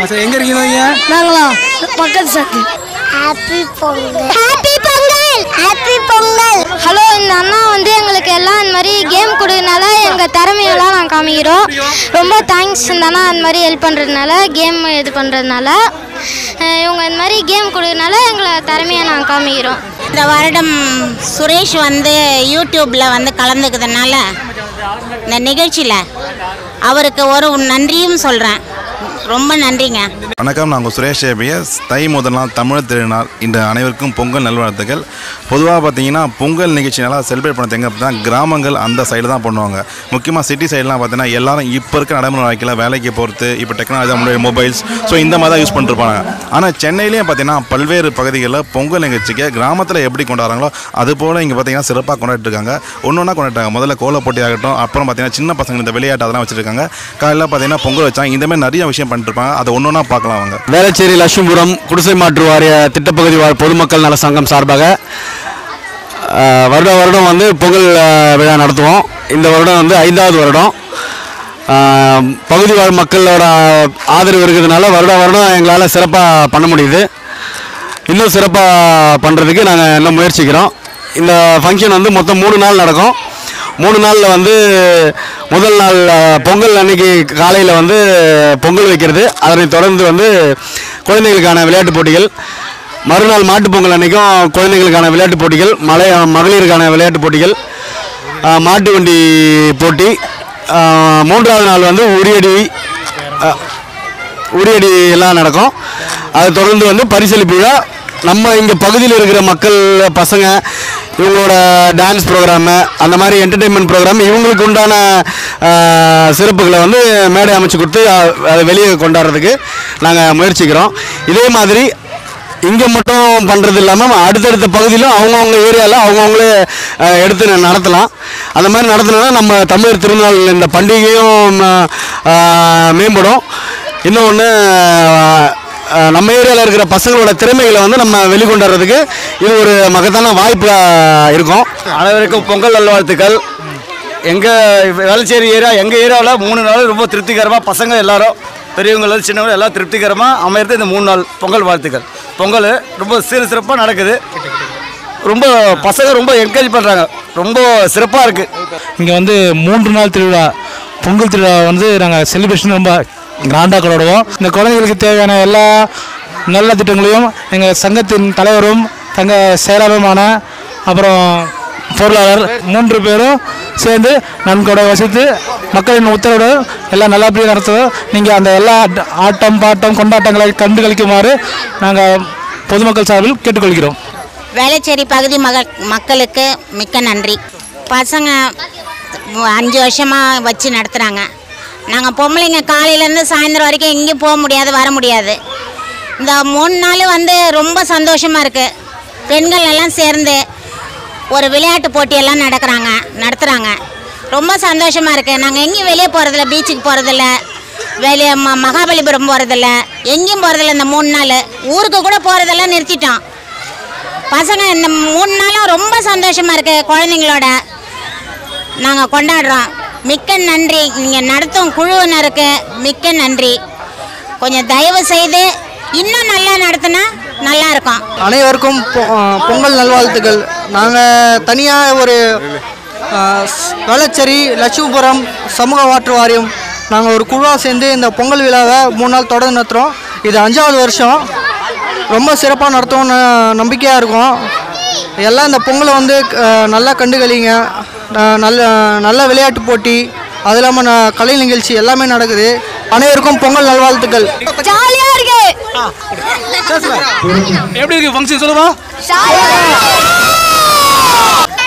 சரி எங்கே இருக்கீங்க நீங்க? நாங்களா பக்கத்து சத்து happy Pongal happy Pongal happy Pongal hello இந்த அண்ணா வந்து எங்களுக்கு எல்லாம் இந்த மாதிரி கேம் கொடுக்கறனால எங்கள் திறமையெல்லாம் நாங்கள் காமிக்கிறோம். ரொம்ப தேங்க்ஸ் இந்த அண்ணா இந்த மாதிரி ஹெல்ப் பண்ணுறதுனால கேம் இது பண்ணுறதுனால இவங்க இந்த மாதிரி கேம் கொடுக்கறனால எங்களை திறமையாக நாங்கள் காமிக்கிறோம். இந்த வருடம் சுரேஷ் வந்து யூடியூப்பில் வந்து கலந்துக்கிறதுனால இந்த நிகழ்ச்சியில் அவருக்கு ஒரு நன்றியும் சொல்கிறேன் ரொம்ப நன்றிங்க. வணக்கம் நாங்கள் சுரேஷ் ஏபிஎஸ். தை முதல் நாள் தமிழ் திருநாள். இன்று அனைவருக்கும் பொங்கல் நல்வாழ்த்துக்கள். பொதுவாக பார்த்தீங்கன்னா பொங்கல் நிகழ்ச்சி நல்லா செலிப்ரேட் பண்ணது எங்கே பார்த்தீங்கன்னா கிராமங்கள் அந்த சைடு தான் பண்ணுவாங்க. முக்கியமாக சிட்டி சைட்லாம் பார்த்தீங்கன்னா எல்லாரும் இப்போ இருக்க நடைமுறை வாழ்க்கையில் வேலைக்கு போகிறது இப்போ டெக்னாலஜி முன்னாடி மொபைல்ஸ் ஸோ இந்த மாதிரி தான் யூஸ் பண்ணிருப்பாங்க ஆனால் சென்னையிலேயே பார்த்தீங்கன்னா பல்வேறு பகுதிகளில் பொங்கல் நிகழ்ச்சிக்கு கிராமத்தில் எப்படி கொண்டாடுறாங்களோ அது போல் இங்கே பார்த்தீங்கன்னா சிறப்பாக கொண்டாடிட்டு இருக்காங்க ஒன்று ஒன்றா கொண்டாடிட்டாங்க முதல்ல கோல போட்டி ஆகட்டும் அப்புறம் பார்த்தீங்கன்னா சின்ன பசங்க இந்த விளையாட்டு அதெல்லாம் வச்சுருக்காங்க காலையில் பார்த்தீங்கன்னா பொங்கல் வச்சாங்க இந்த மாதிரி நிறைய விஷயம் பண்ணிருப்பாங்க அதை ஒன்று ஒன்றா பார்க்கலாம் அவங்க வேளச்சேரி லட்சுமிபுரம் குடிசை மாற்று வாரிய திட்டப்பகுதி வாழ் பொதுமக்கள் நல சங்கம் சார்பாக வருட வருடம் வந்து பொங்கல் விழா நடத்துவோம். இந்த வருடம் வந்து ஐந்தாவது வருடம். பகுதி வாழ் மக்களோட ஆதரவு இருக்கிறதுனால வருட வருடம் எங்களால் சிறப்பாக பண்ண முடியுது. இன்னும் சிறப்பாக பண்ணுறதுக்கு நாங்கள் இன்னும் முயற்சிக்கிறோம். இந்த ஃபங்க்ஷன் வந்து மொத்தம் மூணு நாள் நடக்கும். மூணு நாளில் வந்து முதல் நாள் பொங்கல் அன்னைக்கு காலையில் வந்து பொங்கல் வைக்கிறது. அதனைத் தொடர்ந்து வந்து குழந்தைகளுக்கான விளையாட்டுப் போட்டிகள். மறுநாள் மாட்டுப் பொங்கல் அன்னைக்கும் குழந்தைகளுக்கான விளையாட்டுப் போட்டிகள். மலை மகளிருக்கான விளையாட்டுப் போட்டிகள். மாட்டு வண்டி போட்டி. மூன்றாவது நாள் வந்து உரியடி உரியடி எல்லாம் நடக்கும். அதை தொடர்ந்து வந்து பரிசளிப்பு விழா. நம்ம இங்கே பகுதியில் இருக்கிற மக்கள் பசங்க இவங்களோட டான்ஸ் ப்ரோக்ராமு அந்த மாதிரி என்டர்டெயின்மெண்ட் ப்ரோக்ராம் இவங்களுக்கு உண்டான சிறப்புகளை வந்து மேடை அமைச்சு கொடுத்து அதை வெளியே கொண்டாடுறதுக்கு நாங்கள் முயற்சிக்கிறோம். இதே மாதிரி இங்கே மட்டும் பண்ணுறது இல்லாமல் அடுத்தடுத்த பகுதியிலும் அவங்கவுங்க ஏரியாவில் அவங்கவுங்களே எடுத்து ந- நடத்தலாம். அந்த மாதிரி நடத்தினா நம்ம தமிழர் திருநாள் இந்த பண்டிகையும் மேம்படும். இன்னொன்று நம்ம ஏரியாவில் இருக்கிற பசங்களோட திறமைகளை வந்து நம்ம வெளிக்கொண்டுறதுக்கு இது ஒரு மகத்தான வாய்ப்பாக இருக்கும். அனைவருக்கும் பொங்கல் நல்வாழ்த்துக்கள். எங்கள் வேளச்சேரி ஏரியா எங்கள் ஏரியாவில் மூணு நாள் ரொம்ப திருப்திகரமாக பசங்க எல்லாரும் பெரியவங்க சின்னவங்க எல்லாம் திருப்திகரமாக அமையிறது இந்த மூணு நாள் பொங்கல் வாழ்த்துக்கள். பொங்கல் ரொம்ப சீர் சிறப்பாக நடக்குது. ரொம்ப பசங்க ரொம்ப என்கரேஜ் பண்ணுறாங்க ரொம்ப சிறப்பாக இருக்குது இங்கே வந்து மூன்று நாள் திருவிழா பொங்கல் திருவிழா வந்து நாங்கள் செலிப்ரேஷன் ரொம்ப கிராண்டாக கொண்டாடுவோம் இந்த குழந்தைகளுக்கு தேவையான எல்லா நல்ல திட்டங்களையும் எங்கள் சங்கத்தின் தலைவரும் தங்க செயலாளருமான அப்புறம் பொருளாளர் மூன்று பேரும் சேர்ந்து நன்கொடை வசித்து மக்களின் உத்தரவோடு எல்லாம் நல்லபடியாக நடத்துவோம் நீங்கள் அந்த எல்லா ஆட்டம் பாட்டம் கொண்டாட்டங்களை கண்டு கழிக்குமாறு நாங்கள் பொதுமக்கள் சார்பில் கேட்டுக்கொள்கிறோம். வேளச்சேரி பகுதி மக மக்களுக்கு மிக்க நன்றி. பசங்க அஞ்சு வருஷமாக வச்சு நடத்துகிறாங்க நாங்கள் பொம்பளைங்க காலையிலேருந்து சாயந்தரம் வரைக்கும் எங்கேயும் போக முடியாது வர முடியாது. இந்த மூணு நாள் வந்து ரொம்ப சந்தோஷமாக இருக்குது பெண்கள் எல்லாம் சேர்ந்து ஒரு விளையாட்டு போட்டியெல்லாம் நடக்கிறாங்க நடத்துகிறாங்க ரொம்ப சந்தோஷமாக இருக்குது நாங்கள் எங்கேயும் வெளியே போகிறதில்ல பீச்சுக்கு போகிறதில்ல வெளியே ம மகாபலிபுரம் போகிறதில்ல எங்கேயும் போகிறதில்ல இந்த மூணு நாள். ஊருக்கு கூட போகிறதெல்லாம் நிறுத்திட்டோம். பசங்க இந்த மூணு நாளும் ரொம்ப சந்தோஷமாக இருக்குது குழந்தைங்களோட. நாங்கள் கொண்டாடுறோம். மிக்க நன்றி. நீங்கள் நடத்தும் குழுவினருக்கு மிக்க நன்றி. கொஞ்சம் தயவு செய்து இன்னும் நல்லா நடத்தினா நல்லா இருக்கும் அனைவருக்கும் பொ- பொங்கல் நல்வாழ்த்துக்கள். நாங்கள் தனியாக ஒரு அஹ், வேளச்சேரி லட்சுமிபுரம் சமூக வாற்று வாரியம் நாங்கள் ஒரு குழுவாக சேர்ந்து இந்த பொங்கல் விழாவை மூணு நாள் தொடர்ந்து நடத்துகிறோம் இது அஞ்சாவது வருஷம். ரொம்ப சிறப்பாக நடத்துவோம்னு நம்பிக்கையாக இருக்கும். எல்லாம் இந்த பொங்கலை வந்து நல்லா கண்டுகளிங்க. நல்ல நல்ல விளையாட்டு போட்டி. அது இல்லாமல் ந- கலை நிகழ்ச்சி எல்லாமே நடக்குது. அனைவருக்கும் பொங்கல் நல்வாழ்த்துக்கள். ஜாலியா இருக்கு. எப்படி இருக்கு ஃபங்க்ஷன் சொல்லுவா?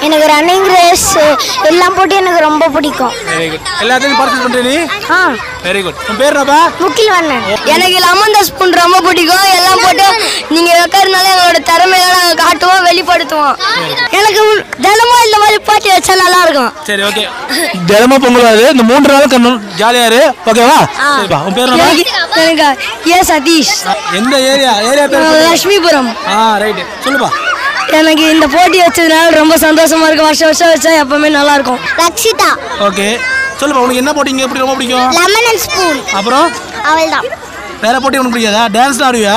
எனக்கு ரன்னிங் ரேஸ் எல்லாம் போட்டு எனக்கு ரொம்ப பிடிக்கும். வெரி குட் எல்லாத்தையும் பார்ட்டிசிபேட் பண்ணுற நீ? ஆ. வெரி குட் உன் பேர் என்னப்பா? முக்கில் வண்ணன். எனக்கு லெமன் ஸ்பூன் ரொம்ப பிடிக்கும். எல்லாம் போட்டு நீங்க வைக்கிறதுனால எங்களோட திறமையெல்லாம் நாங்கள் காட்டுவோம் வெளிப்படுத்துவோம். எனக்கு தினமும் இந்த மாதிரி போட்டி வச்சா நல்லா இருக்கும். சரி ஓகே தினமும் பொங்கல் வருது. இந்த மூன்று நாளும் கண்ணு ஜாலியா இரு. ஓகேவா சரிப்பா. உன் பேர் எனக்கு ஏ சதீஷ். எந்த ஏரியா? ஏரியா பேர். லட்சுமிபுரம். ஆ ரைட்டு சொல்லுப்பா. எனக்கு இந்த போட்டி வச்சதுனால ரொம்ப சந்தோஷமா இருக்கு. வருஷம் வருஷம் வச்சா எப்பவுமே நல்லா இருக்கும். ரக்ஷிதா. ஓகே சொல்லுப்பா உனக்கு என்ன போட்டிங்க எப்படி ரொம்ப பிடிக்கும்? லெமன் அண்ட் ஸ்பூன் அப்புறம்? அவள் தான் வேற போட்டி ஒன்றும் பிடிக்காதா? டான்ஸ்லாம் ஆடுவியா?